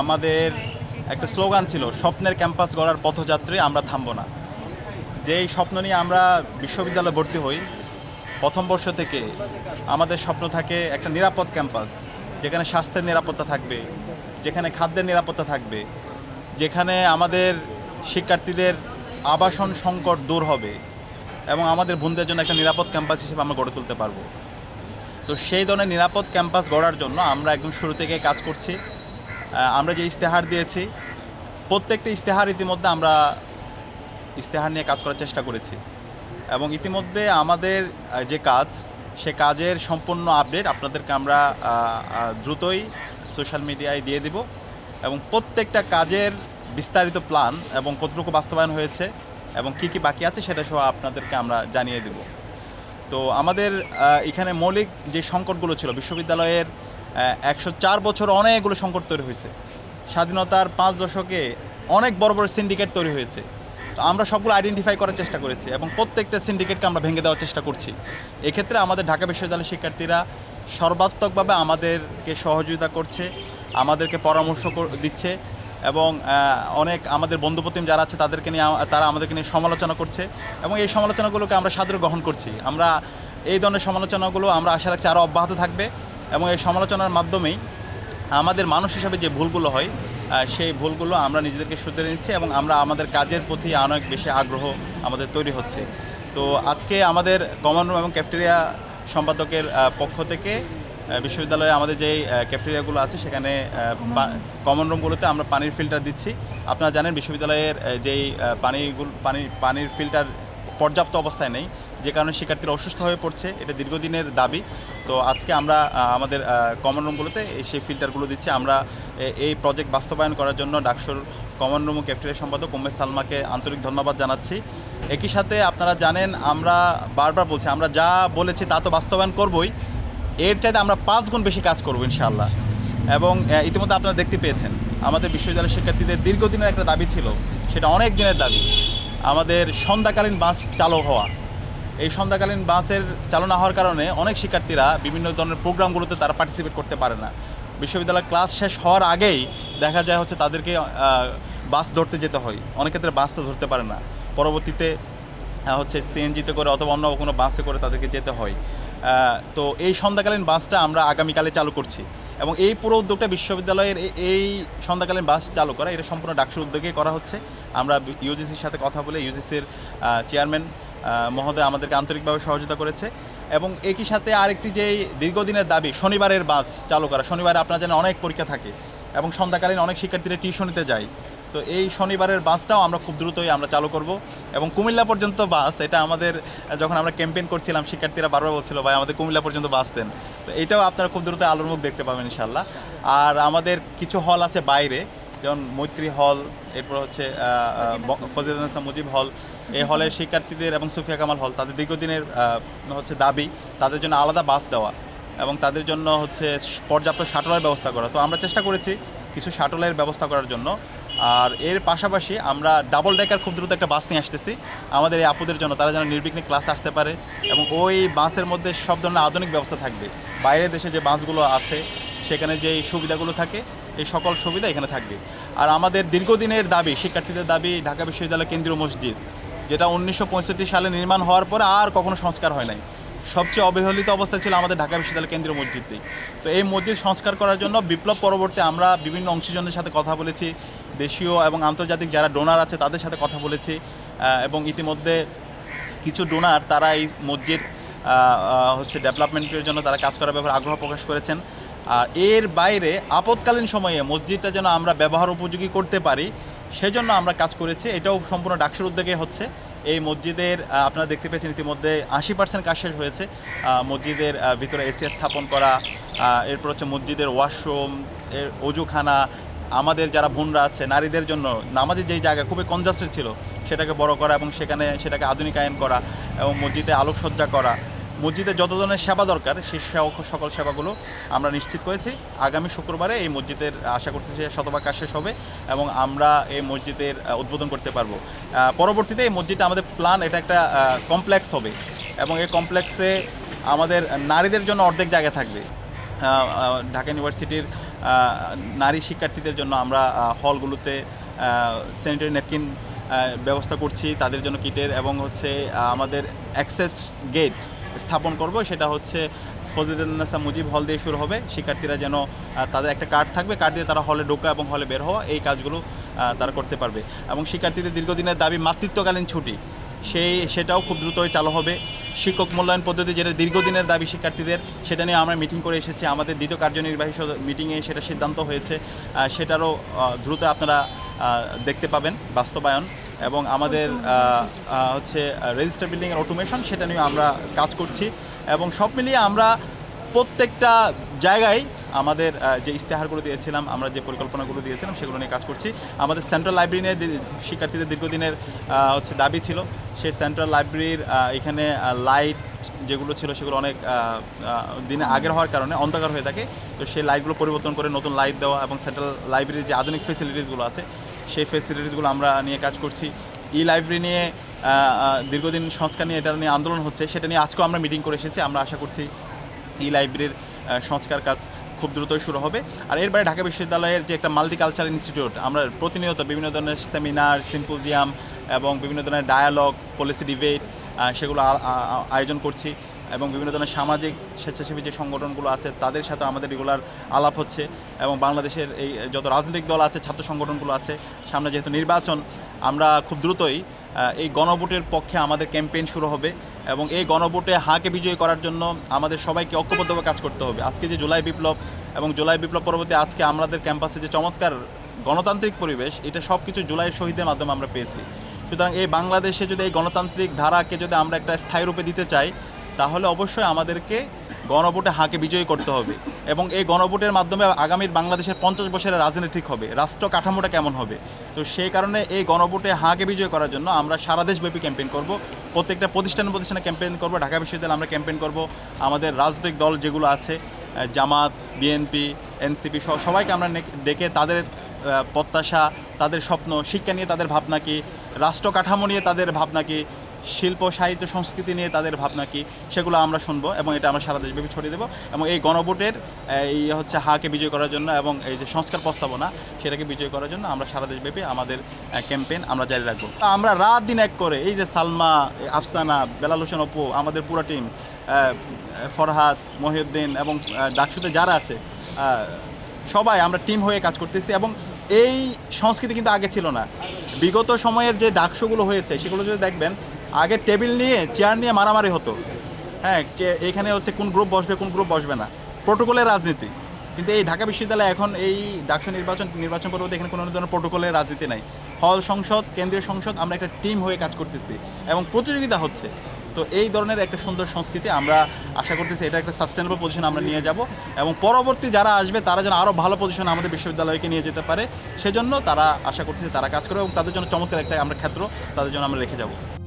আমাদের একটা স্লোগান ছিল, স্বপ্নের ক্যাম্পাস গড়ার পথযাত্রী আমরা থামবো না। যেই স্বপ্ন নিয়ে আমরা বিশ্ববিদ্যালয়ে ভর্তি হই, প্রথম বর্ষ থেকে আমাদের স্বপ্ন থাকে একটা নিরাপদ ক্যাম্পাস, যেখানে স্বাস্থ্যের নিরাপত্তা থাকবে, যেখানে খাদ্যের নিরাপত্তা থাকবে, যেখানে আমাদের শিক্ষার্থীদের আবাসন সংকট দূর হবে এবং আমাদের বন্ধুদের জন্য একটা নিরাপদ ক্যাম্পাস হিসেবে আমরা গড়ে তুলতে পারব। তো সেই ধরনের নিরাপদ ক্যাম্পাস গড়ার জন্য আমরা একদম শুরু থেকে কাজ করছি। আমরা যে ইস্তেহার দিয়েছি, প্রত্যেকটা ইস্তেহার ইতিমধ্যে আমরা ইস্তেহার নিয়ে কাজ করার চেষ্টা করেছি। এবং ইতিমধ্যে আমাদের যে কাজ, সে কাজের সম্পূর্ণ আপডেট আপনাদেরকে আমরা দ্রুতই সোশ্যাল মিডিয়ায় দিয়ে দিব। এবং প্রত্যেকটা কাজের বিস্তারিত প্ল্যান এবং কতটুকু বাস্তবায়ন হয়েছে এবং কি কি বাকি আছে সেটা সহ আপনাদেরকে আমরা জানিয়ে দেব। তো আমাদের এখানে মৌলিক যে সংকটগুলো ছিল, বিশ্ববিদ্যালয়ের একশো চার বছর অনেকগুলো সংকট তৈরি হয়েছে। স্বাধীনতার পাঁচ দশকে অনেক বড় বড় সিন্ডিকেট তৈরি হয়েছে। তো আমরা সবগুলো আইডেন্টিফাই করার চেষ্টা করেছি এবং প্রত্যেকটা সিন্ডিকেটকে আমরা ভেঙে দেওয়ার চেষ্টা করছি। এক্ষেত্রে আমাদের ঢাকা বিশ্ববিদ্যালয়ের শিক্ষার্থীরা সর্বাত্মকভাবে আমাদেরকে সহযোগিতা করছে, আমাদেরকে পরামর্শ দিচ্ছে এবং অনেক আমাদের বন্ধুপ্রতিম যারা আছে তাদেরকে নিয়ে তারা আমাদেরকে নিয়ে সমালোচনা করছে এবং এই সমালোচনাগুলোকে আমরা সাদরে গ্রহণ করছি। আমরা এই ধরনের সমালোচনাগুলো আমরা আশা রাখছি আরও অব্যাহত থাকবে। এবং এই সমালোচনার মাধ্যমেই আমাদের মানুষ হিসাবে যে ভুলগুলো হয় সেই ভুলগুলো আমরা নিজেদেরকে শুধরে নিচ্ছি এবং আমরা আমাদের কাজের প্রতি অনেক বেশি আগ্রহ আমাদের তৈরি হচ্ছে। তো আজকে আমাদের কমন রুম এবং ক্যাফটেরিয়া সম্পাদকের পক্ষ থেকে বিশ্ববিদ্যালয়ে আমাদের যেই ক্যাফটেরিয়াগুলো আছে, সেখানে কমন রুমগুলোতে আমরা পানির ফিল্টার দিচ্ছি। আপনারা জানেন বিশ্ববিদ্যালয়ের যেই পানিগুলো, পানি, পানির ফিল্টার পর্যাপ্ত অবস্থায় নেই। যে কারণে শিক্ষার্থীরা অসুস্থ হয়ে পড়ছে, এটা দীর্ঘদিনের দাবি। তো আজকে আমরা আমাদের কমন রুমগুলোতে এই সেই ফিল্টারগুলো দিচ্ছি। আমরা এই প্রজেক্ট বাস্তবায়ন করার জন্য ডাকসুর কমন রুম ক্যাফটেরিয়া সম্পাদক উমেশ সালমাকে আন্তরিক ধন্যবাদ জানাচ্ছি। একই সাথে আপনারা জানেন, আমরা বারবার বলছি, আমরা যা বলেছি তা তো বাস্তবায়ন করবই। এর চাইতে আমরা পাঁচ গুণ বেশি কাজ করব ইনশাআল্লাহ। এবং ইতিমধ্যে আপনারা দেখতে পেয়েছেন, আমাদের বিশ্ববিদ্যালয়ের শিক্ষার্থীদের দীর্ঘদিনের একটা দাবি ছিল, সেটা অনেক দিনের দাবি। আমাদের সন্ধ্যাকালীন বাস চালু হওয়া। এই সন্ধ্যাকালীন বাসের চালনা হওয়ার কারণে অনেক শিক্ষার্থীরা বিভিন্ন ধরনের প্রোগ্রামগুলোতে তারা পার্টিসিপেট করতে পারে না। বিশ্ববিদ্যালয় ক্লাস শেষ হওয়ার আগেই দেখা যায় হচ্ছে তাদেরকে বাস ধরতে যেতে হয়। অনেক ক্ষেত্রে বাস তো ধরতে পারে না। পরবর্তীতে হচ্ছে সিএনজিতে করে অথবা অন্য কোনো বাসে করে তাদেরকে যেতে হয়। তো এই সন্ধ্যাকালীন বাসটা আমরা আগামীকালে চালু করছি। এবং এই পুরো উদ্যোগটা বিশ্ববিদ্যালয়ের এই সন্ধ্যাকালীন বাস চালু করা, এটা সম্পূর্ণ ডাকসুর উদ্যোগে করা হচ্ছে। আমরা ইউজিসির সাথে কথা বলে ইউজিসির চেয়ারম্যান মহোদয় আমাদেরকে আন্তরিকভাবে সহযোগিতা করেছে। এবং একই সাথে আরেকটি যেই দীর্ঘদিনের দাবি, শনিবারের বাস চালু করা, শনিবারে আপনার যেন অনেক পরীক্ষা থাকে এবং সন্ধ্যাকালীন অনেক শিক্ষার্থীরা টিউশনিতে যায়। তো এই শনিবারের বাসটাও আমরা খুব দ্রুতই আমরা চালু করব এবং কুমিল্লা পর্যন্ত বাস, এটা আমাদের, যখন আমরা ক্যাম্পেইন করছিলাম, শিক্ষার্থীরা বারবার বলছিল, ভাই, আমাদের কুমিল্লা পর্যন্ত বাস দেন। তো এটাও আপনারা খুব দ্রুত আলোর মুখ দেখতে পাবেন ইনশাল্লাহ আর আমাদের কিছু হল আছে বাইরে, যেমন মৈত্রী হল, এরপর হচ্ছে ইসলাম মুজিব হল এই হলের শিক্ষার্থীদের এবং সুফিয়া কামাল হল তাদের দীর্ঘদিনের হচ্ছে দাবি, তাদের জন্য আলাদা বাস দেওয়া এবং তাদের জন্য হচ্ছে পর্যাপ্ত শাটলের ব্যবস্থা করা। তো আমরা চেষ্টা করেছি কিছু শাটলের ব্যবস্থা করার জন্য। আর এর পাশাপাশি আমরা ডাবল ডেকার খুব দ্রুত একটা বাস নিয়ে আসতেছি। আমাদের এই আপুদের জন্য, তারা যেন নির্বিঘ্নে ক্লাস আসতে পারে এবং ওই বাসের মধ্যে সব ধরনের আধুনিক ব্যবস্থা থাকবে। বাইরের দেশে যে বাসগুলো আছে, সেখানে যেই সুবিধাগুলো থাকে, এই সকল সুবিধা এখানে থাকবে। আর আমাদের দীর্ঘদিনের দাবি, শিক্ষার্থীদের দাবি, ঢাকা বিশ্ববিদ্যালয় কেন্দ্রীয় মসজিদ যেটা উনিশশো পঁয়ষট্টি সালে নির্মাণ হওয়ার পরে আর কখনো সংস্কার হয় নাই। সবচেয়ে অবহেলিত অবস্থা ছিল আমাদের ঢাকা বিশ্ববিদ্যালয় কেন্দ্রীয় মসজিদটি। তো এই মসজিদ সংস্কার করার জন্য বিপ্লব পরবর্তী আমরা বিভিন্ন অংশীজনদের সাথে কথা বলেছি, দেশীয় এবং আন্তর্জাতিক যারা ডোনার আছে তাদের সাথে কথা বলেছি এবং ইতিমধ্যে কিছু ডোনার তারা এই মসজিদ হচ্ছে ডেভেলপমেন্টের জন্য তারা কাজ করার ব্যাপারে আগ্রহ প্রকাশ করেছেন। আর এর বাইরে, আপৎকালীন সময়ে মসজিদটা যেন আমরা ব্যবহার উপযোগী করতে পারি সেজন্য আমরা কাজ করেছি। এটাও সম্পূর্ণ ডাকসুর উদ্যোগে হচ্ছে। এই মসজিদের আপনারা দেখতে পেয়েছেন ইতিমধ্যে আশি পার্সেন্ট কাজ শেষ হয়েছে। মসজিদের ভিতরে এসিয়া স্থাপন করা এরপর হচ্ছে মসজিদের ওয়াশরুম, এর অজুখানা, আমাদের যারা বোনরা আছে, নারীদের জন্য নামাজের যেই জায়গা খুবই কনজাস্টেড ছিল, সেটাকে বড় করা এবং সেখানে সেটাকে আধুনিকায়ন করা এবং মসজিদে আলোকসজ্জা করা। মসজিদে যত ধরনের সেবা দরকার, সেই সকল সেবাগুলো আমরা নিশ্চিত করেছি। আগামী শুক্রবারে এই মসজিদের আশা করতেছি শতভাগ কাজ শেষ হবে এবং আমরা এই মসজিদের উদ্বোধন করতে পারব। পরবর্তীতে এই মসজিদটা আমাদের প্ল্যান এটা একটা কমপ্লেক্স হবে এবং এই কমপ্লেক্সে আমাদের নারীদের জন্য অর্ধেক জায়গা থাকবে। ঢাকা ইউনিভার্সিটির নারী শিক্ষার্থীদের জন্য আমরা হলগুলোতে স্যানিটারি ন্যাপকিন ব্যবস্থা করছি তাদের জন্য কিটের এবং হচ্ছে আমাদের অ্যাক্সেস গেট স্থাপন করব, সেটা হচ্ছে ফজিদুন্নেসা মুজিব হল দিয়ে শুরু হবে। শিক্ষার্থীরা যেন তাদের একটা কার্ড থাকবে, কার্ড দিয়ে তারা হলে ঢোকা এবং হলে বের হওয়া, এই কাজগুলো তারা করতে পারবে। এবং শিক্ষার্থীদের দীর্ঘদিনের দাবি মাতৃত্বকালীন ছুটি সেই সেটাও খুব দ্রুতই চালু হবে। শিক্ষক মূল্যায়ন পদ্ধতি যেটা দীর্ঘদিনের দাবি শিক্ষার্থীদের, সেটা নিয়ে আমরা মিটিং করে এসেছি। আমাদের দ্বিতীয় কার্যনির্বাহী মিটিংয়ে সেটা সিদ্ধান্ত হয়েছে। সেটারও দ্রুত আপনারা দেখতে পাবেন বাস্তবায়ন। এবং আমাদের হচ্ছে রেজিস্টার বিল্ডিংয়ের অটোমেশন সেটা নিয়ে আমরা কাজ করছি এবং সব মিলিয়ে আমরা প্রত্যেকটা জায়গায় আমাদের যে ইস্তেহারগুলো দিয়েছিলাম, আমরা যে পরিকল্পনাগুলো দিয়েছিলাম সেগুলো নিয়ে কাজ করছি। আমাদের সেন্ট্রাল লাইব্রেরি নিয়ে শিক্ষার্থীদের দীর্ঘদিনের হচ্ছে দাবি ছিল। সেই সেন্ট্রাল লাইব্রেরির এখানে লাইট যেগুলো ছিল সেগুলো অনেক দিনে আগের হওয়ার কারণে অন্ধকার হয়ে থাকে। তো সেই লাইটগুলো পরিবর্তন করে নতুন লাইট দেওয়া এবং সেন্ট্রাল লাইব্রেরির যে আধুনিক ফেসিলিটিসগুলো আছে সেই ফেসিলিটিসগুলো আমরা নিয়ে কাজ করছি। ই লাইব্রেরি নিয়ে দীর্ঘদিন সংস্কার নিয়ে এটা নিয়ে আন্দোলন হচ্ছে, সেটা নিয়ে আজকেও আমরা মিটিং করে এসেছি। আমরা আশা করছি ই লাইব্রেরির সংস্কার কাজ খুব দ্রুতই শুরু হবে। আর এর বাইরে ঢাকা বিশ্ববিদ্যালয়ের যে একটা মাল্টিকালচারাল ইনস্টিটিউট আমরা প্রতিনিয়ত বিভিন্ন ধরনের সেমিনার সিম্পোজিয়াম এবং বিভিন্ন ধরনের ডায়ালগ পলিসি ডিবেট সেগুলো আয়োজন করছি। এবং বিভিন্ন ধরনের সামাজিক স্বেচ্ছাসেবী যে সংগঠনগুলো আছে, তাদের সাথে আমাদের রেগুলার আলাপ হচ্ছে এবং বাংলাদেশের এই যত রাজনৈতিক দল আছে, ছাত্র সংগঠনগুলো আছে, সামনে যেহেতু নির্বাচন, আমরা খুব দ্রুতই এই গণভোটের পক্ষে আমাদের ক্যাম্পেইন শুরু হবে এবং এই গণভোটে হাঁকে বিজয়ী করার জন্য আমাদের সবাইকে ঐক্যবদ্ধভাবে কাজ করতে হবে। আজকে যে জুলাই বিপ্লব এবং জুলাই বিপ্লব পরবর্তী আজকে আমাদের ক্যাম্পাসে যে চমৎকার গণতান্ত্রিক পরিবেশ, এটা সব কিছু জুলাই শহীদের মাধ্যমে আমরা পেয়েছি। সুতরাং এই বাংলাদেশে যদি এই গণতান্ত্রিক ধারাকে যদি আমরা একটা স্থায়ী রূপে দিতে চাই তাহলে অবশ্যই আমাদেরকে গণভোটে হাঁকে বিজয়ী করতে হবে। এবং এই গণভোটের মাধ্যমে আগামীর বাংলাদেশের পঞ্চাশ বছরের রাজনীতি ঠিক হবে। রাষ্ট্র কাঠামোটা কেমন হবে? তো সেই কারণে এই গণভোটে হাঁকে বিজয় করার জন্য আমরা সারা দেশব্যাপী ক্যাম্পেইন করব। প্রত্যেকটা প্রতিষ্ঠান প্রতিষ্ঠানে ক্যাম্পেইন করব। ঢাকা বিশ্ববিদ্যালয়ে আমরা ক্যাম্পেইন করব। আমাদের রাজনৈতিক দল যেগুলো আছে জামাত, বিএনপি, এনসিপি সহ সবাইকে আমরা ডেকে তাদের প্রত্যাশা, তাদের স্বপ্ন, শিক্ষা নিয়ে তাদের ভাবনা কি? রাষ্ট্র কাঠামো নিয়ে তাদের ভাবনা কি? শিল্প, সাহিত্য, সংস্কৃতি নিয়ে তাদের ভাবনা কি সেগুলো আমরা শুনব এবং এটা আমরা সারা দেশব্যাপী ছড়িয়ে দেবো এবং এই গণভোটের, এই হচ্ছে হাকে বিজয় করার জন্য এবং এই যে সংস্কার প্রস্তাবনা সেটাকে বিজয় করার জন্য আমরা সারা দেশব্যাপী আমাদের ক্যাম্পেইন আমরা জারি রাখব। আমরা রাত দিন এক করে এই যে সালমা আফসানা, বেলাল হোসেন অপু, আমাদের পুরো টিম ফরহাদ, মহিউদ্দিন এবং ডাকসুতে যারা আছে সবাই আমরা টিম হয়ে কাজ করতেছি এবং এই সংস্কৃতি কিন্তু আগে ছিল না। বিগত সময়ের যে ডাকশোগুলো হয়েছে সেগুলো যদি দেখবেন আগে টেবিল নিয়ে, চেয়ার নিয়ে মারামারি হতো। হ্যাঁ কে, এখানে হচ্ছে কোন গ্রুপ বসবে, কোন গ্রুপ বসবে না। প্রোটোকলের রাজনীতি। কিন্তু এই ঢাকা বিশ্ববিদ্যালয়ে এখন এই ডাকসু নির্বাচন নির্বাচন পরবর্তী এখানে কোনো ধরনের প্রোটোকলের রাজনীতি নাই। হল সংসদ, কেন্দ্রীয় সংসদ, আমরা একটা টিম হয়ে কাজ করতেছি এবং প্রতিযোগিতা হচ্ছে। তো এই ধরনের একটা সুন্দর সংস্কৃতি আমরা আশা করতেছি এটা একটা সাস্টেনেবল পজিশন আমরা নিয়ে যাব এবং পরবর্তী যারা আসবে, তারা যেন আরও ভালো পজিশন আমাদের বিশ্ববিদ্যালয়কে নিয়ে যেতে পারে। সেজন্য তারা আশা করতেছি তারা কাজ করবে এবং তাদের জন্য চমৎকার একটা আমরা ক্ষেত্র তাদের জন্য আমরা রেখে যাব।